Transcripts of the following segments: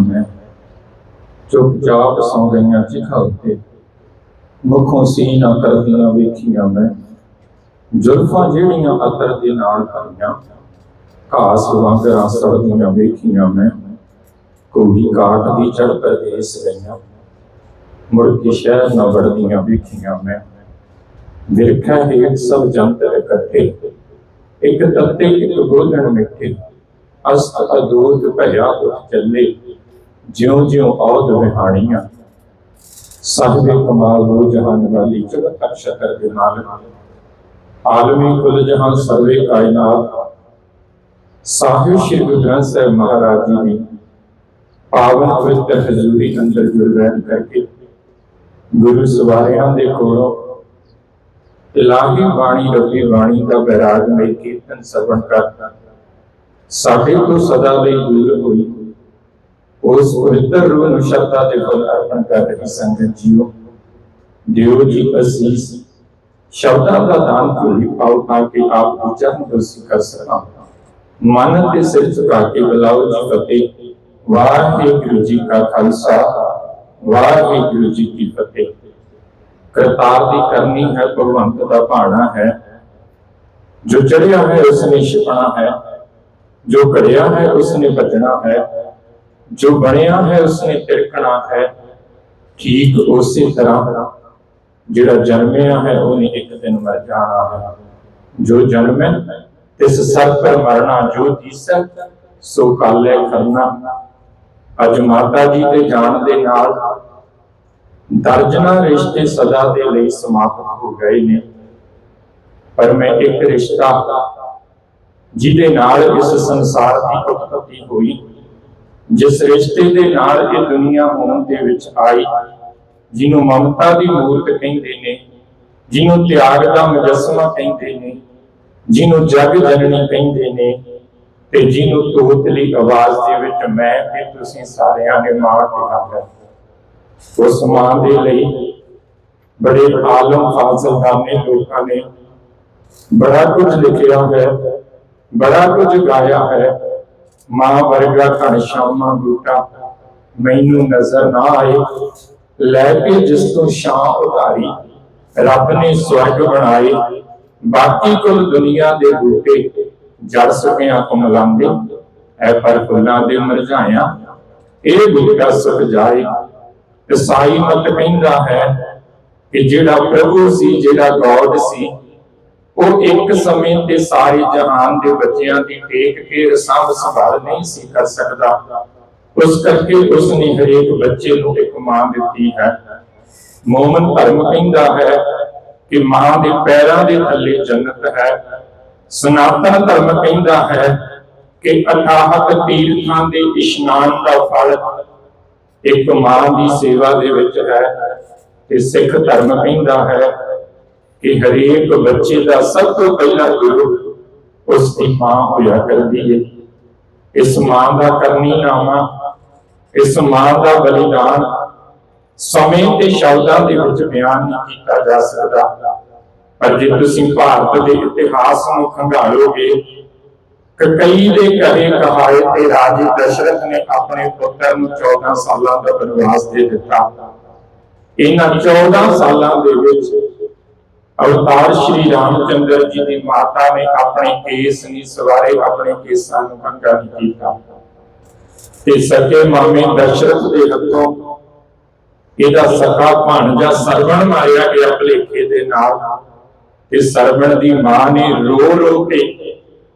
ਵੇਖੀਆਂ ਮੈਂ। ਚੁੱਪਚਾਪ ਸੌ ਗਈਆਂ ਚਿਖਾ ਉੱਤੇ। ਮੁਖੋਂ ਸੀ ਕਰਦੀਆਂ ਵੇਖੀਆਂ ਮੈਂ। ਜ਼ੁਲਫਾਂ ਜਿਹੜੀਆਂ ਅਤਰ ਦੇ ਨਾਲ ਭਰੀਆਂ ਘਾਸ ਵਾਂਗਰਾਂ ਸੜਦੀਆਂ ਵੇਖੀਆਂ ਮੈਂ। ਕੋਈ ਕਾਟ ਦੀ ਚੜ ਪਰਦੇਸ ਗਈਆਂ ਮੁੜ ਕੇ ਸ਼ਹਿਰ ਨਾ ਵੜਦੀਆਂ ਵੇਖੀਆਂ ਮੈਂ। ਵੇਖਿਆ ਹੇਠ ਸਭ ਜੰਤਰ ਇਕੱਠੇ। ਇੱਕ ਤੱਤੇ, ਇੱਕ ਗੋਲਣ ਮਿੱਠੇ। ਅਸਤ ਅਦੂਤ ਭਇਆ ਉੱਠ ਚੱਲੇ। ਜਿਉਂ ਜਿਉਂ ਔਦ ਵਿਹਾਣੀਆਂ ਸਾਹਿਬੇ ਕਮਾਲ ਹੋ ਜਹਾਨ ਵਾਲੀ ਜਗਤ ਅਕਸ਼ਰ ਦੇ ਮਾਲਕ ਆਲਮੀ ਕੁਲ ਜਹਾਨ ਸਰਵੇ ਕਾਇਨਾਤ। ਸਾਹਿਬ ਸ਼੍ਰੀ ਗੁਰੂ ਗ੍ਰੰਥ ਸਾਹਿਬ ਮਹਾਰਾਜ ਜੀ ਦੀ ਪਾਵਨ ਪਵਿੱਤਰ ਹਜ਼ੂਰੀ ਅੰਦਰ ਜੁੜ ਕਰਕੇ ਗੁਰੂ ਸਵਾਰਿਆਂ ਦੇ ਕੋਲੋਂ ਇਲਾਹੀ ਬਾਣੀ ਰੱਬੀ ਬਾਣੀ ਦਾ ਬੈਰਾਗ ਮੇ ਕੀਰਤਨ ਸਰਵਣ ਕਰਦਾ ਸਾਡੇ ਤੋਂ ਸਦਾ ਲਈ ਦੂਰ ਹੋਈ। ਉਸ ਪਵਿੱਤਰ ਰੂਹ ਨੂੰ ਸ਼ਰਧਾ ਦੇ ਫੁੱਲ ਅਰਪਣ ਕਰ ਰਹੀ ਸੰਗਤ ਜੀਓ ਦਿਓ ਜੀ ਅਸੀਸ ਸ਼ਬਦਾਂ ਦਾ ਦਾਨ ਭੁੱਲੀ ਪਾਓ ਤਾਂ ਕਿ ਆਪ ਦੀ ਚਰਨ ਦੋਸੀ ਕਰ ਸਕਾਂ ਮਨ ਤੇ ਸਿਰ ਝੁਕਾ ਕੇ ਬੁਲਾਓ ਜੀ ਫਤਿਹ ਵਾਹਿਗੁਰੂ ਜੀ ਕਾ ਖਾਲਸਾ ਵਾਹਿਗੁਰੂ ਜੀ ਕੀ ਫਤਿਹ ਕਰਤਾਰ ਦੀ ਕਰਨੀ ਹੈ ਭਗਵੰਤ ਦਾ ਭਾਣਾ ਹੈ ਜੋ ਚੜਿਆ ਹੈ ਉਸ ਨੇ ਛਿਪਣਾ ਹੈ ਜੋ ਘੜਿਆ ਹੈ ਉਸ ਨੇ ਬਚਣਾ ਹੈ ਜੋ ਬਣਿਆ ਹੈ ਉਸਨੇ ਤਿਰਕਣਾ ਹੈ, ਠੀਕ ਉਸੇ ਤਰ੍ਹਾਂ ਜਿਹੜਾ ਜਨਮਿਆ ਹੈ, ਉਹਨੇ ਇੱਕ ਦਿਨ ਮਰ ਜਾਣਾ ਹੈ। ਜੋ ਜਨਮੈ ਤਿਸ ਸਰ ਪਰ ਮਰਨਾ, ਜੋ ਦੀਸੈ ਸੋ ਕਾਲੇ ਕਰਨਾ। ਅੱਜ ਮਾਤਾ ਜੀ ਦੇ ਜਾਣ ਦੇ ਨਾਲ ਦਰਜਨਾਂ ਰਿਸ਼ਤੇ ਸਦਾ ਦੇ ਲਈ ਸਮਾਪਤ ਹੋ ਗਏ ਨੇ। ਪਰ ਮੈਂ ਇੱਕ ਰਿਸ਼ਤਾ ਜਿਹਦੇ ਨਾਲ ਇਸ ਸੰਸਾਰ ਦੀ ਉਤਪਤੀ ਹੋਈ ਜਿਸ ਰਿਸ਼ਤੇ ਦੇ ਨਾਲ ਇਹ ਦੁਨੀਆ ਹੋਣ ਦੇ ਵਿੱਚ ਆਈ, ਜਿਹਨੂੰ ਮਮਤਾ ਦੀ ਮੂਰਤ ਕਹਿੰਦੇ ਨੇ, ਜਿਹਨੂੰ ਤਿਆਗ ਦਾ ਮੁਜੱਸਮਾ ਕਹਿੰਦੇ ਨੇ, ਜਿਹਨੂੰ ਜਗ ਜਨਨੀ ਕਹਿੰਦੇ ਨੇ ਤੇ ਜਿਹਨੂੰ ਤੋਤਲੀ ਆਵਾਜ਼ ਦੇ ਵਿੱਚ ਮੈਂ ਤੇ ਤੁਸੀਂ ਸਾਰਿਆਂ ਨੇ ਮਾਂ ਕਿਹਾ ਹੈ। ਉਸ ਮਾਂ ਦੇ ਲਈ ਬੜੇ ਆਲਮ ਫਾਜ਼ਲਦਾਰ ਲੋਕਾਂ ਨੇ ਬੜਾ ਕੁਝ ਲਿਖਿਆ ਹੈ, ਬੜਾ ਕੁਝ ਗਾਇਆ ਹੈ। ਮਾਂ ਵਰਗਾ ਘਣਸ਼ਾਮਾ ਬੂਟਾ ਮੈਨੂੰ ਨਜ਼ਰ ਨਾ ਆਏ। ਲੈ ਕੇ ਜਿਸ ਤੋਂ ਛਾਂ ਉਤਾਰੀ, ਰੱਬ ਨੇ ਸਵਰਗ ਬਣਾਏ। ਬਾਕੀ ਕੁੱਲ ਦੁਨੀਆ ਦੇ ਬੂਟੇ ਜੜ ਸੁਕਿਆਂ ਕੁਮਲਾਂਦੇ ਐ ਪਰ ਫੁੱਲਾਂ ਦੇ ਮਰਝਾਇਆ, ਇਹ ਬੂਟਾ ਸੁਖ ਜਾਏ। ਈਸਾਈ ਮਤ ਕਹਿੰਦਾ ਹੈ ਕਿ ਜਿਹੜਾ ਪ੍ਰਭੂ ਸੀ, ਜਿਹੜਾ ਗੋਡ ਸੀ ਉਹ ਇੱਕ ਸਮੇਂ ਤੇ ਸਾਰੇ ਜਹਾਨ ਦੇ ਬੱਚਿਆਂ ਦੀ ਟੇਕ ਕੇ ਰਸਾਂ ਸੰਭਾਲ ਨਹੀਂ ਸੀ ਕਰ ਸਕਦਾ। ਉਸ ਕਰਕੇ ਉਸ ਨੇ ਹਰੇਕ ਬੱਚੇ ਨੂੰ ਇੱਕ ਮਾਂ ਦਿੱਤੀ ਹੈ। ਮੋਮਨ ਧਰਮ ਕਹਿੰਦਾ ਹੈ ਕਿ ਮਾਂ ਦੇ ਪੈਰਾਂ ਦੇ ਥੱਲੇ ਜੰਨਤ ਹੈ। ਸਨਾਤਨ ਧਰਮ ਕਹਿੰਦਾ ਹੈ ਕਿ ਅਥਾਹਕ ਤੀਰਥਾਂ ਦੇ ਇਸ਼ਨਾਨ ਦਾ ਫਲ ਇੱਕ ਮਾਂ ਦੀ ਸੇਵਾ ਦੇ ਵਿੱਚ ਹੈ। ਤੇ ਸਿੱਖ ਧਰਮ ਕਹਿੰਦਾ ਹੈ ਕਿ ਹਰੇਕ ਬੱਚੇ ਦਾ ਸਭ ਤੋਂ ਪਹਿਲਾ ਗੁਰੂ ਉਸ ਦੀ ਮਾਂ ਹੋਇਆ ਕਰਦੀ ਹੈ ਇਸ ਮਾਂ ਦਾ ਕਰਨੀ ਨਾਮਾ ਇਸ ਮਾਂ ਦਾ ਬਲੀਦਾਨ ਸਮੇਂ ਤੇ ਸ਼ਬਦਾਂ ਦੇ ਵਿੱਚ ਬਿਆਨ ਨਹੀਂ ਕੀਤਾ ਜਾ ਸਕਦਾ। ਪਰ ਜੇ ਤੁਸੀਂ ਭਾਰਤ ਦੇ ਇਤਿਹਾਸ ਨੂੰ ਖੰਗਾਲੋਗੇ ਕਈ ਦੇ ਕਹੇ ਕਹਾਏ ਤੇ ਰਾਜੇ ਦਸ਼ਰਥ ਨੇ ਆਪਣੇ ਪੁੱਤਰ ਨੂੰ 14 ਸਾਲਾਂ ਦਾ ਬਨਵਾਸ ਦੇ ਦਿੱਤਾ। ਇਹਨਾਂ 14 ਸਾਲਾਂ ਦੇ ਵਿੱਚ ਅਵਤਾਰ ਸ਼੍ਰੀ ਰਾਮਚੰਦਰ ਜੀ ਦੀ ਮਾਤਾ ਨੇ ਆਪਣੇ ਕੇਸ ਨਹੀਂ ਸਵਾਰੇ, ਆਪਣੇ ਕੇਸਾਂ ਨੂੰ ਕੰਗਾ ਨਹੀਂ ਕੀਤਾ। ਤੇ ਸਕੇ ਮਾਮੇ ਦਸ਼ਰਥ ਦੇ ਹੱਥੋਂ ਇਹਦਾ ਸਖਾ ਭਾਣਜਾ ਸਰਵਣ ਮਾਰਿਆ ਗਿਆ ਭਲੇਖੇ ਦੇ ਨਾਲ। ਤੇ ਸਰਵਣ ਦੀ ਮਾਂ ਨੇ ਰੋ ਰੋ ਕੇ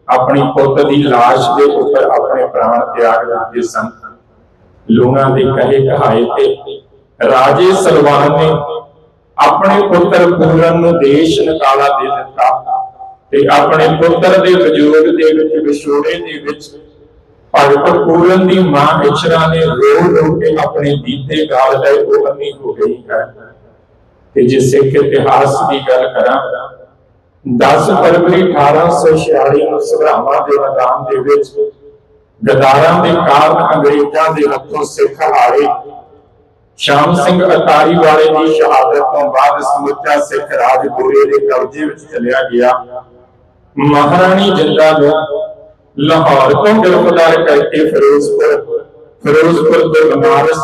ਆਪਣੀ ਪੁੱਤ ਦੀ লাশ ਦੇ ਉੱਪਰ ਆਪਣੇ ਪ੍ਰਾਣ ਤਿਆਗ ਦਿੱਤੇ ਸਨ। ਲੋਕਾਂ ਦੇ ਕਹੇ ਕਹਾਏ ਤੇ ਰਾਜੇ ਸਲਵਾਨ ਨੇ ਆਪਣੇ ਪੁੱਤਰ ਪੂਰਨ ਨੂੰ ਦੇਸ਼ ਨਿਕਾਲਾ ਦੇ ਦਿੱਤਾ। ਤੇ ਆਪਣੇ ਪੁੱਤਰ ਦੇ ਵਜੂਦ ਦੇ ਵਿੱਚ, ਵਿਛੋੜੇ ਦੇ ਵਿੱਚ, ਭਗਤ ਪੂਰਨ ਦੀ ਮਾਂ ਇਚਰਾ ਨੇ ਰੋ ਰੋ ਕੇ ਆਪਣੇ ਦੀਦੇ ਗਾਲ ਲਏ ਉਹ ਅੰਨੀ ਹੋ ਗਈ ਹੈ। ਤੇ ਜੇ ਸਿੱਖ ਇਤਿਹਾਸ ਦੀ ਗੱਲ ਕਰਾਂ 10 ਫਰਵਰੀ 1846 ਨੂੰ ਸਭਰਾਵਾਂ ਦੇ ਮੈਦਾਨ ਦੇ ਵਿੱਚ, ਗਦਾਰਾਂ ਦੇ ਕਾਰਨ ਅੰਗਰੇਜ਼ਾਂ ਦੇ ਹੱਥੋਂ ਸਿੱਖ ਹਾਰੇ ਸ਼ਾਮ ਸਿੰਘ ਅਟਾਰੀ ਵਾਲੇ ਦੀ ਸ਼ਹਾਦਤ ਤੋਂ ਬਾਅਦ ਸਮੁੱਚਾ ਸਿੱਖ ਰਾਜ ਗੋਰੇ ਦੇ ਕਬਜ਼ੇ ਵਿੱਚ ਚਲਿਆ ਗਿਆ। ਮਹਾਰਾਣੀ ਜਿੰਦਾ ਨੂੰ ਲਾਹੌਰ ਤੋਂ ਗ੍ਰਿਫਤਾਰ ਕਰਕੇ ਫਿਰੋਜ਼ਪੁਰ ਫਿਰੋਜ਼ਪੁਰ ਤੋਂ ਬਨਾਰਸ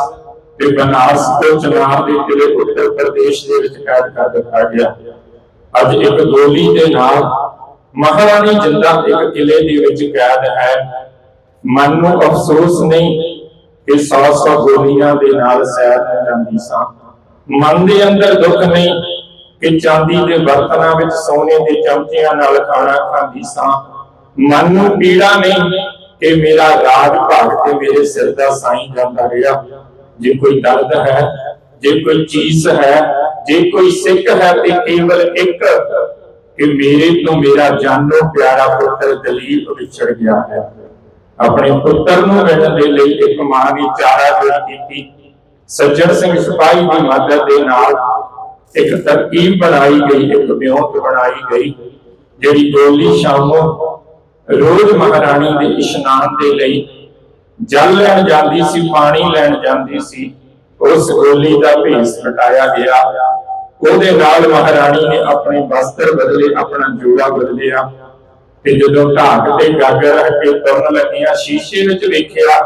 ਤੇ ਬਨਾਰਸ ਤੋਂ ਚਨਾਰ ਦੇ ਕਿਲੇ ਉੱਤਰ ਪ੍ਰਦੇਸ਼ ਦੇ ਵਿੱਚ ਕੈਦ ਕਰ ਦਿੱਤਾ ਗਿਆ। ਅੱਜ ਇੱਕ ਗੋਲੀ ਦੇ ਨਾਲ ਮਹਾਰਾਣੀ ਜਿੰਦਾ ਇੱਕ ਕਿਲੇ ਦੇ ਵਿੱਚ ਕੈਦ ਹੈ। ਮਨ ਨੂੰ ਅਫਸੋਸ ਨਹੀਂ ਕਿ ਸੌ ਸੌ ਗੋਲੀਆਂ ਦੇ ਨਾਲ ਸੈਰ ਹੋ ਜਾਂਦੀ ਸਾਂ। ਮਨ ਦੇ ਅੰਦਰ ਦੁੱਖ ਨਹੀਂ ਕਿ ਚਾਂਦੀ ਦੇ ਬਰਤਨਾਂ ਵਿੱਚ ਸੋਨੇ ਦੇ ਚਮਚਿਆਂ ਨਾਲ ਖਾਣਾ ਖਾਂਦੀ ਸਾਂ। ਮਨ ਨੂੰ ਪੀੜਾ ਨਹੀਂ ਕਿ ਮੇਰਾ ਰਾਜ ਭਾਗ ਤੇ ਮੇਰੇ ਸਿਰ ਦਾ ਸਾਈਂ ਜਾਂਦਾ ਰਿਹਾ। ਜੇ ਕੋਈ ਦਰਦ ਹੈ, ਜੇ ਕੋਈ ਚੀਜ਼ ਹੈ, ਜੇ ਕੋਈ ਸਿੱਖ ਹੈ ਤੇ ਕੇਵਲ ਇੱਕ ਕਿ ਮੇਰੇ ਤੋਂ ਮੇਰਾ ਜਾਨੋ ਪਿਆਰਾ ਪੁੱਤਰ ਦਲੀਪ ਵਿਛੜ ਗਿਆ ਹੈ। ਆਪਣੇ ਪੁੱਤਰ ਨੂੰ ਰਹਿਣ ਦੇ ਲਈ ਇੱਕ ਮਾਂ ਦੀ ਚਾਰਾ ਜੋੜ ਕੀਤੀ। ਸੱਜਣ ਸਿੰਘ ਸਿਪਾਹੀ ਦੀ ਮਦਦ ਦੇ ਨਾਲ ਇੱਕ ਤਰਕੀਬ ਬਣਾਈ ਗਈ, ਇੱਕ ਵਿਉਂਤ ਬਣਾਈ ਗਈ, ਜਿਹੜੀ ਗੋਲੀ ਸ਼ਾਮੋਂ ਰੋਜ਼ ਮਹਾਰਾਣੀ ਦੇ ਇਸ਼ਨਾਨ ਦੇ ਲਈ ਜਲ ਲੈਣ ਜਾਂਦੀ ਸੀ, ਪਾਣੀ ਲੈਣ ਜਾਂਦੀ ਸੀ, ਉਸ ਗੋਲੀ ਦਾ ਭੇਸ ਹਟਾਇਆ ਗਿਆ। ਉਹਦੇ ਨਾਲ ਮਹਾਰਾਣੀ ਨੇ ਆਪਣੇ ਵਸਤਰ ਬਦਲੇ, ਆਪਣਾ ਜੋੜਾ ਬਦਲਿਆ। ਤੇ ਜਦੋਂ ਢਾਕ ਤੇ ਗਾਗਰ ਰੱਖ ਕੇ ਤੁਰਨ ਲੱਗੀਆਂ, ਸ਼ੀਸ਼ੇ ਵਿੱਚ ਵੇਖਿਆ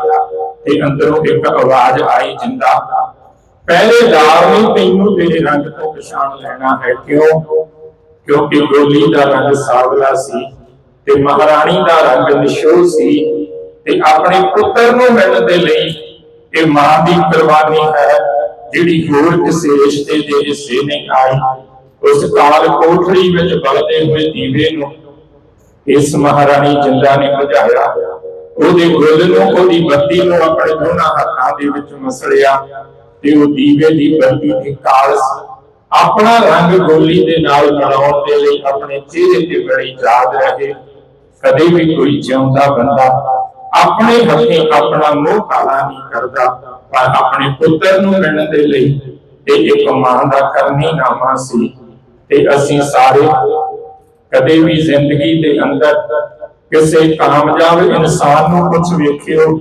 ਤੇ ਅੰਦਰੋਂ ਇੱਕ ਆਵਾਜ਼ ਆਈ, ਜਿੰਦਾ ਪਹਿਰੇਦਾਰ ਨੇ ਤੈਨੂੰ ਤੇਰੇ ਰੰਗ ਤੋਂ ਪਛਾਣ ਲੈਣਾ ਹੈ। ਕਿਉਂ? ਕਿਉਂਕਿ ਗੋਲੀ ਦਾ ਰੰਗ ਸਾਵਲਾ ਸੀ ਤੇ ਮਹਾਰਾਣੀ ਦਾ ਰੰਗ ਨਿਸ਼ੋਲ ਸੀ ਤੇ ਆਪਣੇ ਪੁੱਤਰ ਨੂੰ ਮਿਲਣ ਦੇ ਲਈ ਇਹ ਮਾਂ ਦੀ ਕੁਰਬਾਨੀ ਹੈ, ਜਿਹੜੀ ਹੋਰ ਕਿਸੇ ਰਿਸ਼ਤੇ ਦੇ ਹਿੱਸੇ ਨਹੀਂ ਆਈ। ਉਸ ਕਾਲ ਕੋਠੜੀ ਵਿੱਚ ਬਲਦੇ ਹੋਏ ਦੀਵੇ ਨੂੰ ਇਸ ਮਹਾਰਾਣੀ ਜਿੰਦਾ ਨੇ ਬੁਝਾਇਆ ਉਹਦੇ ਗੁੱਲ ਨੂੰ, ਉਹਦੀ ਬੱਤੀ ਨੂੰ ਆਪਣੇ ਦੋਨਾਂ ਹੱਥਾਂ ਦੇ ਵਿੱਚ ਮਸਲਿਆ ਤੇ ਉਹ ਦੀਵੇ ਦੀ ਬੱਤੀ ਦੀ ਕਾਲਸ ਆਪਣਾ ਰੰਗ ਗੋਲੀ ਦੇ ਨਾਲ ਬਣਾਉਣ ਦੇ ਲਈ ਆਪਣੇ ਚਿਹਰੇ ਤੇ ਬੜੀ ਯਾਦ ਰਹੇ। ਕਦੇ ਵੀ ਕੋਈ ਜਿਉਂਦਾ ਬੰਦਾ ਆਪਣੇ ਹੱਥੀਂ ਆਪਣਾ ਮੂੰਹ ਕਾਲਾ ਨਹੀਂ ਕਰਦਾ, ਪਰ ਆਪਣੇ ਪੁੱਤਰ ਨੂੰ ਮਿਲਣ ਦੇ ਲਈ ਤੇ ਇੱਕ ਮਾਂ ਦਾ ਕਰਨੀ ਨਾਮਾ ਸੀ। ਤੇ ਅਸੀਂ ਸਾਰੇ ਕਦੇ ਵੀ ਜ਼ਿੰਦਗੀ ਦੇ ਅੰਦਰ ਕਿਸੇ ਕਾਮਯਾਬ ਇਨਸਾਨ ਨੂੰ ਕੁਝ ਵੇਖਿਓ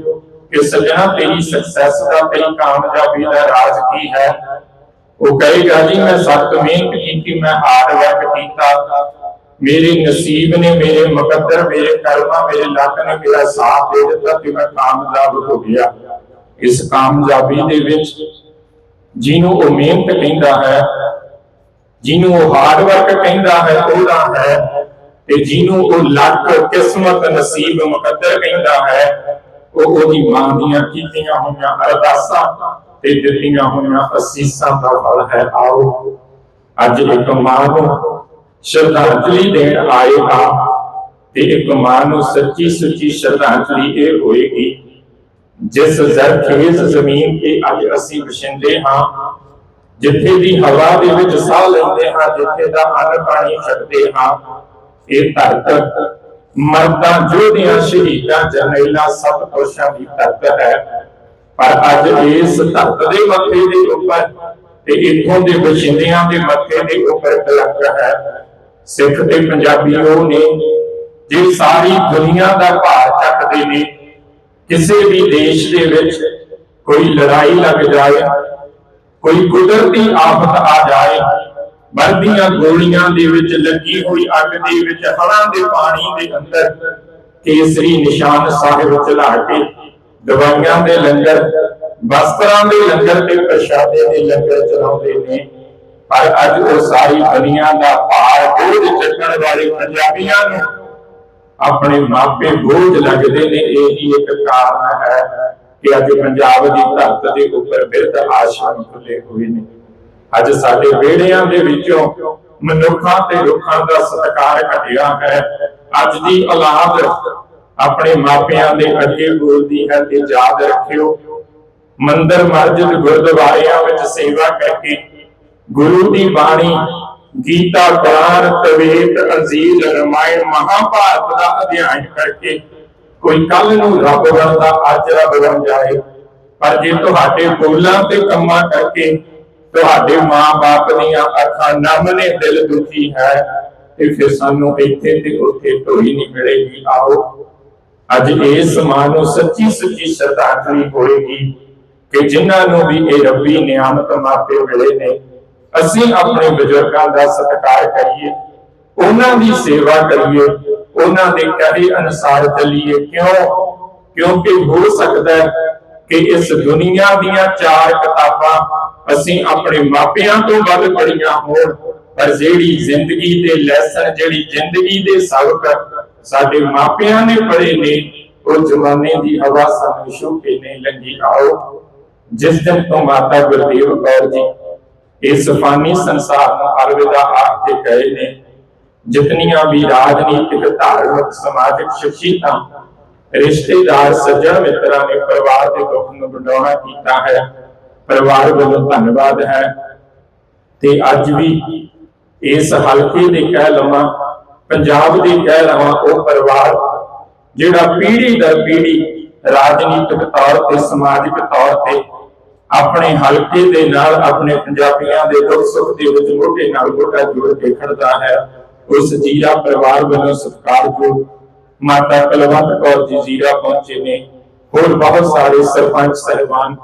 ਕਿ ਸਜਣਾ ਤੇਰੀ ਸਕਸੈਸ ਦਾ, ਤੇਰੀ ਕਾਮਯਾਬੀ ਦਾ ਰਾਜ਼ ਕੀ ਹੈ। ਉਹ ਕਹੇਗਾ, ਜੀ, ਮੈਂ ਸਖਤ ਮਿਹਨਤ ਕੀਤੀ, ਮੈਂ ਹਾਰਡ ਵਰਕ ਕੀਤਾ। ਮੇਰੇ ਨਸੀਬ ਨੇ ਮੇਰੇ ਮੁਕੱਦਰ, ਮੇਰੇ ਕਰਮਾਂ, ਮੇਰੇ ਲੱਕ ਨੇ ਮੇਰਾ ਸਾਥ ਦੇ ਦਿੱਤਾ ਤੇ ਮੈਂ ਕਾਮਯਾਬ ਹੋ ਗਿਆ। ਇਸ ਕਾਮਯਾਬੀ ਦੇ ਵਿੱਚ ਜਿਹਨੂੰ ਉਹ ਮਿਹਨਤ ਕਹਿੰਦਾ ਹੈ ਜਿਹਨੂੰ ਉਹ ਹਾਰਡ ਵਰਕ ਕਹਿੰਦਾ ਹੈ, ਉਹਦਾ ਹੈ, ਤੇ ਜਿਹਨੂੰ ਉਹ ਲੱਕ ਕਿਸਮਤ ਨਸੀਬ ਮੁਕੱਦਰ ਕਹਿੰਦਾ ਹੈ, ਉਹ ਉਹਦੀ ਮਾਂ ਦੀਆਂ ਕੀਤੀਆਂ ਹੋਈਆਂ ਅਰਦਾਸਾਂ ਤੇ ਦਿੱਤੀਆਂ ਹੋਈਆਂ ਅਸੀਸਾਂ ਦਾ ਫਲ ਹੈ। ਆਓ, ਅੱਜ ਇੱਕ ਮਾਂ ਨੂੰ ਸ਼ਰਧਾਂਜਲੀ ਦੇਣ ਆਏ ਹਾਂ ਤੇ ਇੱਕ ਮਾਂ ਨੂੰ ਸੱਚੀ ਸੁੱਚੀ ਸ਼ਰਧਾਂਜਲੀ ਇਹ ਹੋਏਗੀ। ਜਿਸ ਜ਼ਰਖੇਜ਼ ਜ਼ਮੀਨ ਤੇ ਅੱਜ ਅਸੀਂ ਵਸਿੰਦੇ ਹਾਂ ਜਿੱਥੇ ਦੀ ਹਵਾ ਦੇ ਵਿੱਚ ਸਾਹ ਲੈਂਦੇ ਹਾਂ, ਜਿੱਥੇ ਦਾ ਅੰਨ ਪਾਣੀ ਛਕਦੇ ਹਾਂ, ਇਹ ਧਰਤ ਮਰਦਾਂ, ਜੋਧਿਆਂ, ਸ਼ਹੀਦਾਂ, ਜਰਨੈਲਾਂ ਸਭ ਪੁਰਸ਼ਾਂ ਦੀ ਧਰਤ ਹੈ। ਪਰ ਅੱਜ ਇਸ ਧਰਤ ਦੇ ਮੱਥੇ ਦੇ ਉੱਪਰ ਤੇ ਇਥੋਂ ਦੇ ਵਸਿੰਦਿਆਂ ਦੇ ਮੱਥੇ ਦੇ ਉੱਪਰ ਕਲੰਕ ਹੈ। ਸਿੱਖ ਤੇ ਪੰਜਾਬੀ ਉਹ ਨੇ ਜੇ ਸਾਰੀ ਦੁਨੀਆ ਦਾ ਭਾਰ ਚੱਕਦੇ ਨੇ, ਕਿਸੇ ਵੀ ਦੇਸ਼ ਦੇ ਵਿੱਚ ਕੋਈ ਲੜਾਈ ਲੱਗ ਜਾਏ ਕੋਈ ਕੁਦਰਤੀ ਆਫਤ ਆ ਜਾਏ। ਵਰਦੀਆਂ ਗੋਲੀਆਂ ਦੇ ਵਿੱਚ ਲੱਗੀ ਹੋਈ ਅੱਗ ਦੇ ਵਿੱਚ ਹੜਾਂ ਦੇ ਪਾਣੀ ਦੇ ਅੰਦਰ ਕੇਸਰੀ ਨਿਸ਼ਾਨ ਸਾਹਿਬ ਚਲਾ ਕੇ ਦਵਾਈਆਂ ਦੇ ਲੰਗਰ, ਵਸਤਰਾਂ ਦੇ ਲੰਗਰ ਤੇ ਪ੍ਰਸ਼ਾਦੇ ਦੇ ਲੰਗਰ ਚਲਾਉਂਦੇ ਨੇ। ਪਰ ਅੱਜ ਉਹ ਸਾਰੀ ਦੁਨੀਆ ਦਾ ਭਾਰ ਬੋਝ ਚੱਕਣ ਵਾਲੇ ਪੰਜਾਬੀਆਂ ਨੂੰ ਆਪਣੇ ਮਾਪੇ ਬੋਝ ਲੱਗਦੇ ਨੇ। ਇਹ ਹੀ ਇੱਕ ਕਾਰਨ ਹੈ। ਕਿ ਅੱਜ ਪੰਜਾਬ ਦੀ ਧਰਤ ਦੇ ਉੱਪਰ ਬਿਰਧ ਆਸ਼ਰਮ ਖੁੱਲੇ ਹੋਏ ਨੇ। ਅੱਜ ਸਾਡੇ ਵਿਹੜਿਆਂ ਦੇ ਵਿੱਚੋਂ ਮਨੁੱਖਾਂ ਤੇ ਰੁੱਖਾਂ ਦਾ ਸਤਿਕਾਰ ਘਟਿਆ ਹੈ। ਅੱਜ ਦੀ ਔਲਾਦ ਆਪਣੇ ਮਾਪਿਆਂ ਦੇ ਅੱਗੇ ਬੋਲਦੀ ਹੈ ਤੇ ਯਾਦ ਰੱਖਿਓ, ਮੰਦਰ ਮਸਜਿਦ ਗੁਰਦੁਆਰਿਆਂ ਵਿੱਚ ਸੇਵਾ ਕਰਕੇ ਗੁਰੂ ਦੀ ਬਾਣੀ, ਗੀਤਾ ਕੁਰਾਨ ਤਵੇਤ ਅੰਜੀਲ ਰਮਾਇਣ, ਮਹਾਭਾਰਤ ਦਾ ਅਧਿਐਨ ਕਰਕੇ ਕੋਈ ਕੱਲ ਨੂੰ ਰੱਬ ਬਣਦਾ ਅੱਜ ਰੱਬ ਬਣ ਜਾਏ, ਪਰ ਜੇ ਤੁਹਾਡੇ ਬੋਲਾਂ ਤੇ ਕੰਮਾਂ ਕਰਕੇ ਤੁਹਾਡੇ ਮਾਂ-ਬਾਪ ਦੀਆਂ ਅੱਖਾਂ ਨਮ ਨੇ ਦਿਲ ਦੁਖੀ ਹੈ, ਤੇ ਫਿਰ ਸਾਨੂੰ ਇੱਥੇ ਤੇ ਉੱਥੇ ਢੋਈ ਨਹੀਂ ਮਿਲੇਗੀ। ਆਓ, ਅੱਜ ਇਸ ਮਾਂ ਨੂੰ ਸੱਚੀ ਸੱਚੀ ਸ਼ਰਧਾਂਜਲੀ ਹੋਏਗੀ ਕਿ ਜਿਨ੍ਹਾਂ ਨੂੰ ਵੀ ਇਹ ਰੱਬੀ ਨਿਆਮਤ ਮਾਪੇ ਮਿਲੇ ਨੇ, ਅਸੀਂ ਆਪਣੇ ਬਜ਼ੁਰਗਾਂ ਦਾ ਸਤਿਕਾਰ ਕਰੀਏ, ਉਹਨਾਂ ਦੀ ਸੇਵਾ ਕਰੀਏ ਉਹਨਾਂ ਦੇ ਕਹੇ ਅਨੁਸਾਰ ਚੱਲੀਏ। ਕਿਉਂ? ਕਿਉਂਕਿ ਹੋ ਸਕਦਾ ਹੈ ਕਿ ਇਸ ਦੁਨੀਆ ਦੀਆਂ ਚਾਰ ਕਿਤਾਬਾਂ ਅਸੀਂ ਆਪਣੇ ਮਾਪਿਆਂ ਤੋਂ ਵੱਧ ਪੜ੍ਹੀਆਂ ਹੋਣ, ਪਰ ਜਿਹੜੀ ਜ਼ਿੰਦਗੀ ਦੇ ਲੈਸਨ ਜਿਹੜੀ ਜ਼ਿੰਦਗੀ ਦੇ ਸਬਕ ਸਾਡੇ ਮਾਪਿਆਂ ਨੇ ਪੜ੍ਹੇ ਨੇ, ਉਹ ਜ਼ਮਾਨੇ ਦੀ ਹਵਾ ਸਾਨੂੰ ਛੂ ਨਹੀਂ ਲੰਗੀ ਆਓ, ਜਿਸ ਦਿਨ ਤੋਂ ਮਾਤਾ ਗੁਰਦੇਵ ਕੌਰ ਜੀ ਇਸ ਫਾਨੀ ਸੰਸਾਰ ਨੂੰ ਅਲਵਿਦਾ ਆਖ ਕੇ ਗਏ ਨੇ ਜਿਤਨੀਆਂ ਵੀ ਰਾਜਨੀਤਿਕ, ਧਾਰਮਿਕ, ਸਮਾਜਿਕ ਸ਼ਖਸੀਅਤਾਂ ਰਿਸ਼ਤੇਦਾਰ ਸੱਜਣ ਮਿੱਤਰਾਂ ਨੇ ਪਰਿਵਾਰ ਦੇ ਦੁੱਖ ਨੂੰ ਵੰਡਾਉਣਾ ਕੀਤਾ ਹੈ। ਪਰਿਵਾਰ ਵੱਲੋਂ ਧੰਨਵਾਦ ਹੈ। ਤੇ ਅੱਜ ਵੀ ਇਸ ਹਲਕੇ ਦੇ ਕਹਿ ਲਵਾਂ, ਪੰਜਾਬ ਦੇ ਕਹਿ ਲਵਾਂ, ਉਹ ਪਰਿਵਾਰ ਜਿਹੜਾ ਪੀੜ੍ਹੀ ਦਰ ਪੀੜ੍ਹੀ ਰਾਜਨੀਤਿਕ ਤੌਰ ਤੇ, ਸਮਾਜਿਕ ਤੌਰ ਤੇ ਆਪਣੇ ਹਲਕੇ ਦੇ ਨਾਲ ਆਪਣੇ ਪੰਜਾਬੀਆਂ ਦੇ ਦੁੱਖ ਸੁੱਖ ਦੇ ਵਿੱਚ ਮੋਢੇ ਨਾਲ ਮੋਢਾ ਜੋੜ ਕੇ ਖੜਦਾ ਹੈ। ਉਸ ਜੀਰਾ ਪਰਿਵਾਰ ਵੱਲੋਂ ਸਤਿਕਾਰਯੋਗ ਮਾਤਾ ਕਲਵੰਤ ਕੌਰ ਜੀ ਜੀਰਾ ਪਹੁੰਚੇ ਨੇ। ਹੋਰ ਬਹੁਤ ਸਾਰੇ ਸਰਪੰਚ ਸਹਿਬਾਨ,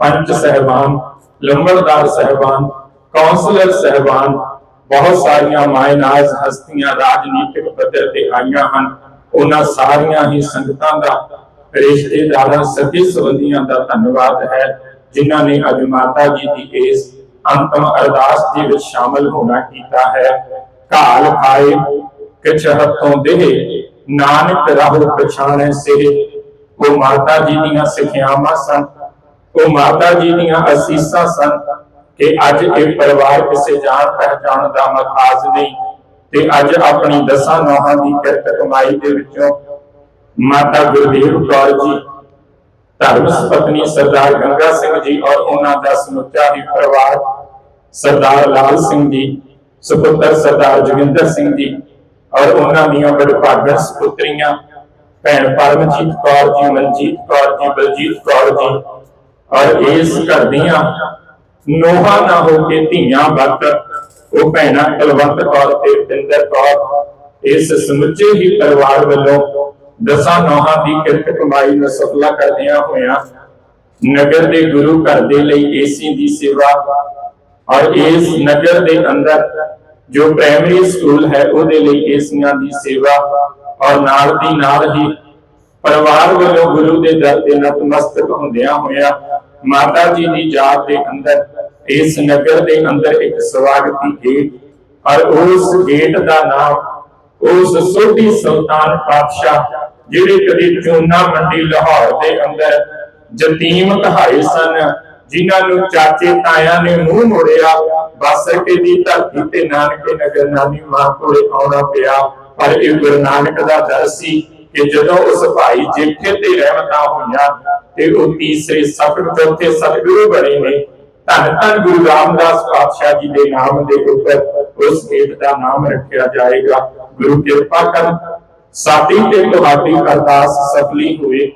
ਪੰਚ ਸਹਿਬਾਨ, ਲੰਬੜਦਾਰ ਸਹਿਬਾਨ, ਕੌਂਸਲਰ ਸਹਿਬਾਨ, ਬਹੁਤ ਸਾਰੀਆਂ ਮਾਇਨਾਜ਼ ਹਸਤੀਆਂ ਰਾਜਨੀਤਿਕ ਪੱਧਰ ਤੇ ਆਈਆਂ ਹਨ। ਉਹਨਾਂ ਸਾਰੀਆਂ ਹੀ ਸੰਗਤਾਂ ਦਾ, ਰਿਸ਼ਤੇਦਾਰਾਂ ਸਕੇ ਸੰਬੰਧੀਆਂ ਦਾ ਧੰਨਵਾਦ ਹੈ, ਜਿਨ੍ਹਾਂ ਨੇ ਅੱਜ ਮਾਤਾ ਜੀ ਦੀ ਇਸ ਅੰਤਮ ਅਰਦਾਸ ਦੇ ਵਿੱਚ ਸ਼ਾਮਲ ਹੋਣਾ ਕੀਤਾ ਹੈ। ਘਾਲ ਖਾਏ, ਕਿਛ ਹੱਥੋਂ ਦੇਹ, ਨਾਨਕ ਰਾਹੁ ਪਛਾਣੈ ਸੇ ਉਹ ਮਾਤਾ ਜੀ ਦੀਆਂ ਸਿੱਖਿਆਵਾਂ ਸਨ, ਉਹ ਮਾਤਾ ਜੀ ਦੀਆਂ ਅਸੀਸਾਂ ਸਨ ਕਿ ਅੱਜ ਇਹ ਪਰਿਵਾਰ ਕਿਸੇ ਜਾਣ ਪਹਿਚਾਣ ਦਾ ਮਖਾਜ ਨਹੀਂ ਤੇ ਅੱਜ ਆਪਣੀ ਦਸਾਂ ਨੌਹਾਂ ਦੀ ਕਿਰਤ ਕਮਾਈ ਦੇ ਵਿੱਚੋਂ ਮਾਤਾ ਗੁਰਦੇਵ ਕੌਰ ਜੀ ਧਰਮ ਪਤਨੀ ਸਰਦਾਰ ਗੰਗਾ ਸਿੰਘ ਜੀ ਔਰ ਉਹਨਾਂ ਦਾ ਸਮੁੱਚਾ ਹੀ ਪਰਿਵਾਰ ਸਰਦਾਰ ਲਾਲ ਸਿੰਘ ਜੀ ਸੁਪੁੱਤਰ ਸਰਦਾਰ ਜੋਗਿੰਦਰ ਸਿੰਘ ਜੀ ਔਰ ਉਹਨਾਂ ਦੀਆਂ ਬੜਭਾਗਣ ਸੁਪੁੱਤਰੀਆਂ, ਭੈਣ ਪਰਮਜੀਤ ਕੌਰ ਜੀ, ਮਨਜੀਤ ਕੌਰ ਜੀ, ਬਲਜੀਤ ਕੌਰ ਜੀ ਔਰ ਇਸ ਘਰ ਦੀਆਂ ਨੋਹਾਂ ਨਾ ਹੋ ਕੇ ਧੀਆਂ ਬੱਤ, ਉਹ ਭੈਣਾਂ ਕਲਵੰਤ ਕੌਰ ਤੇ ਪਿੰਦਰ ਕੌਰ, ਇਸ ਸਮੁੱਚੇ ਹੀ ਪਰਿਵਾਰ ਵੱਲੋਂ ਦਸਾਂ ਨੋਹਾਂ ਦੀ ਕਿਰਤ ਕਮਾਈ ਨੂੰ ਸਫਲਾ ਕਰਦਿਆਂ ਹੋਇਆਂ ਨਗਰ ਦੇ ਗੁਰੂ ਘਰ ਦੇ ਲਈ ਏਸੀ ਦੀ ਸੇਵਾ ਔਰ ਇਸ ਨਗਰ ਦੇ ਅੰਦਰ ਜੋ ਪ੍ਰਾਇਮਰੀ ਸਕੂਲ ਹੈ, ਉਹਦੇ ਲਈ ਏਸੀਆਂ ਦੀ ਸੇਵਾ ਔਰ ਨਾਲ ਦੀ ਨਾਲ ਹੀ ਪਰਿਵਾਰ ਵੱਲੋਂ ਗੁਰੂ ਦੇ ਦਰ ਤੇ ਨਤਮਸਤਕ ਹੁੰਦਿਆਂ ਹੋਇਆਂ ਮਾਤਾ ਜੀ ਦੀ ਯਾਦ ਦੇ ਅੰਦਰ, ਇਸ ਨਗਰ ਦੇ ਅੰਦਰ ਇੱਕ ਸਵਾਗਤੀ ਗੇਟ ਔਰ ਉਸ ਗੇਟ ਦਾ ਨਾਮ ਉਸ ਸੋਢੀ ਸੁਲਤਾਨ ਪਾਤਸ਼ਾਹ, ਜਿਹੜੇ ਕਦੇ ਚੂਨਾ ਮੰਡੀ ਲਾਹੌਰ ਦੇ ਅੰਦਰ ਜਤੀਮ ਕਹਾਏ ਸਨ। ਜਿਨ੍ਹਾਂ ਨੂੰ ਚਾਚੇ ਤਾਇਆਂ ਨੇ ਮੂੰਹ ਮੋੜਿਆ ਬਾਸਰਕੇ ਦੀ ਧਰਤੀ ਤੇ ਨਾਨਕੇ ਨਗਰ ਨਾਨੀ ਮਾਂ ਕੋਲੇ ਆਉਣਾ ਪਿਆ। ਪਰ ਇਹ ਗੁਰੂ ਨਾਨਕ ਦਾ ਦਰ ਸੀ ਕਿ ਜਦੋਂ ਉਸ ਭਾਈ ਜੇਠੇ ਤੇ ਰਹਿਮਤਾਂ ਹੋਈਆਂ ਤੇ ਉਹ ਤੀਸਰੇ ਸਤਿਗੁਰ, ਚੌਥੇ ਸਤਿਗੁਰੂ ਬਣੇ ਨੇ, ਧੰਨ ਧੰਨ ਗੁਰੂ ਰਾਮਦਾਸ ਪਾਤਸ਼ਾਹ ਜੀ ਦੇ ਨਾਮ ਦੇ ਉੱਪਰ ਉਸ ਗੇਟ ਦਾ ਨਾਮ ਰੱਖਿਆ ਜਾਏਗਾ। ਗੁਰੂ ਕਿਰਪਾ ਕਰਨ, ਸਾਡੀ ਤੇ ਤੁਹਾਡੀ ਅਰਦਾਸ ਸਫਲੀ ਹੋਏ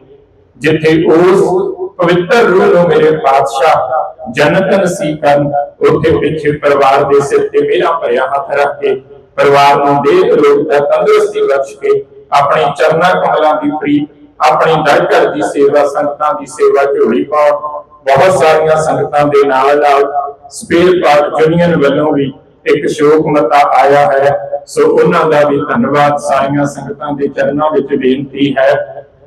ਜਿੱਥੇ ਉਸ ਪਵਿੱਤਰ ਰੂਹ ਨੂੰ ਮੇਰੇ ਪਾਤਸ਼ਾਹ, ਜਨਤ ਨਸੀਬ ਕਰਨ, ਉੱਥੇ ਪਿੱਛੇ ਪਰਿਵਾਰ ਦੇ ਸਿਰ ਤੇ ਮੇਰਾ ਭਰਿਆ ਹੱਥ ਰੱਖ ਕੇ, ਪਰਿਵਾਰ ਨੂੰ ਦੇ ਰੋਗ ਦਾ ਤੰਦਰੁਸਤੀ ਬਖਸ਼ ਕੇ, ਆਪਣੀ ਚਰਨਾਂ ਕਮਲਾਂ ਦੀ ਪ੍ਰੀਤ, ਆਪਣੀ ਦਰ ਘਰ ਦੀ ਸੇਵਾ, ਸੰਗਤਾਂ ਦੀ ਸੇਵਾ ਝੋਲੀ ਪਾਉਣ, ਬਹੁਤ ਸਾਰੀਆਂ ਸੰਗਤਾਂ ਦੇ ਨਾਲ ਨਾਲ ਸਪੇਲ ਪਾਰਟ ਯੂਨੀਅਨ ਵੱਲੋਂ ਵੀ ਇੱਕ ਸ਼ੋਕ ਮਤਾ ਆਇਆ ਹੈ। ਸੋ ਉਹਨਾਂ ਦਾ ਵੀ ਧੰਨਵਾਦ। ਸਾਰੀਆਂ ਸੰਗਤਾਂ ਦੇ ਚਰਨਾਂ ਵਿੱਚ ਬੇਨਤੀ ਹੈ।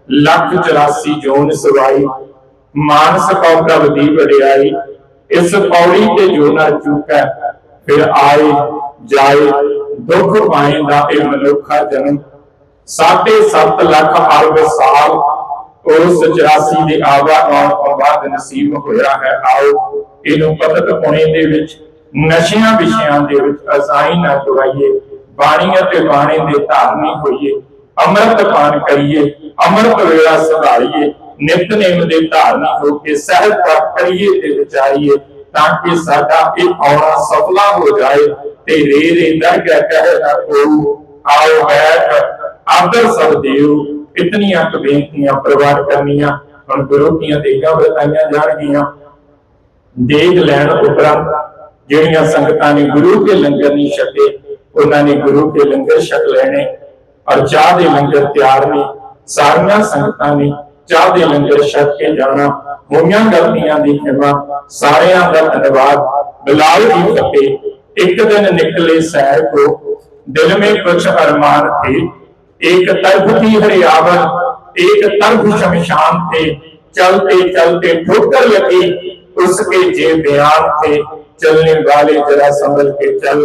ਲੱਖ 84 ਜੋਨ ਸਵਾਈ ਮਾਨਸ ਕਉ ਪ੍ਰਭ ਦੀ ਵਡਿਆਈ, ਇਸ ਪੌੜੀ ਤੇ ਜੋ ਨਾ ਚੁੱਕੈ, ਫਿਰ ਆਏ, ਜਾਏ, ਦੁੱਖ ਪਾਏ ਦਾ ਇਹ ਮਨੁੱਖਾ ਜਨਮ। ਸਾਢੇ ਸੱਤ ਲੱਖ ਅਰਬ ਸਾਲ ਉਸ 84 ਦੇ ਆਵਾ ਆਉਣ ਤੋਂ ਬਾਅਦ ਨਸੀਬ ਹੋਇਆ ਹੈ। ਆਓ, ਇਹਨੂੰ ਪਤਕ ਪੁਣੇ ਦੇ ਵਿੱਚ, ਨਸ਼ਿਆਂ ਵਿਸ਼ਿਆਂ ਦੇ ਵਿੱਚ ਅਸਾਈ ਨਾ ਦਵਾਈਏ ਬਾਣੀ ਅਤੇ ਬਾਣੀ ਦੇ ਧਾਰਨੀ ਹੋਈਏ, ਅੰਮ੍ਰਿਤ ਪਾਨ ਕਰੀਏ, ਅੰਮ੍ਰਿਤ ਵੇਲਾ ਸੁਧਾਰੀਏ ਨਿਤਨੇਮ ਦੇ ਧਾਰਨਾ ਹੋ ਕੇ ਸਹਿਜ ਪ੍ਰਾਪਤ ਤੇ ਵਿਚਾਰੀਏ ਤਾਂ ਕਿ ਸਾਡਾ ਇਹ ਆਉਣਾ ਸਫਲਾ ਹੋ ਜਾਏ ਤੇ ਰੇ ਰੇ ਦਰਗਾਹ ਕਹੇ ਨਾ ਕੋ ਆਓ ਬੈਠ, ਆਦਰ ਸਭ ਦੇਵ ਇਤਨੀਆਂ ਕੁ ਬੇਨਤੀਆਂ ਪ੍ਰਵਾਨ ਕਰਨੀਆਂ, ਹੁਣ ਗੁਰੂ ਦੀਆਂ ਦੇਗਾਂ ਬਤਾਈਆਂ ਜਾਣਗੀਆਂ। ਦੇਗ ਲੈਣ ਉਪਰੰਤ ਜਿਹੜੀਆਂ ਸੰਗਤਾਂ ਨੇ ਗੁਰੂ ਕੇ ਲੰਗਰ ਨਹੀਂ ਛਕੇ ਉਹਨਾਂ ਨੇ ਗੁਰੂ ਕੇ ਲੰਗਰ ਛਕ ਲੈਣੇ। ਔਰ ਚਾਹ ਦੇ ਲੰਗਰ ਤਿਆਰ ਨੇ, ਸਾਰੀਆਂ ਸੰਗਤਾਂ ਨੇ ਚਾਹ ਦੇ ਲੰਗਰ ਛਕ ਕੇ ਜਾਣਾ ਹੋਈਆਂ ਗਲਤੀਆਂ ਦੀ ਖਿਮਾ ਸਾਰਿਆਂ ਦਾ ਧੰਨਵਾਦ ਬਿਲਾਲ ਦੀ ਫਤਿਹ ਇੱਕ ਦਿਨ ਨਿਕਲੇ ਸੈਰ ਕੋ ਦਿਲ में कुछ अरमान थे एक तरफ थी हरियावल एक तरफ शमशान थे चलते चलते ठोकर लगी उसके जे बयान थे चलने वाले जरा संभल के चल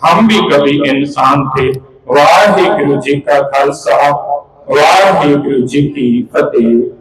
हम भी कभी इंसान थे वाहे गुरु जी का खालसा ਵਾਹਿਗੁਰੂ ਜੀ ਕੀ ਫਤਿਹ।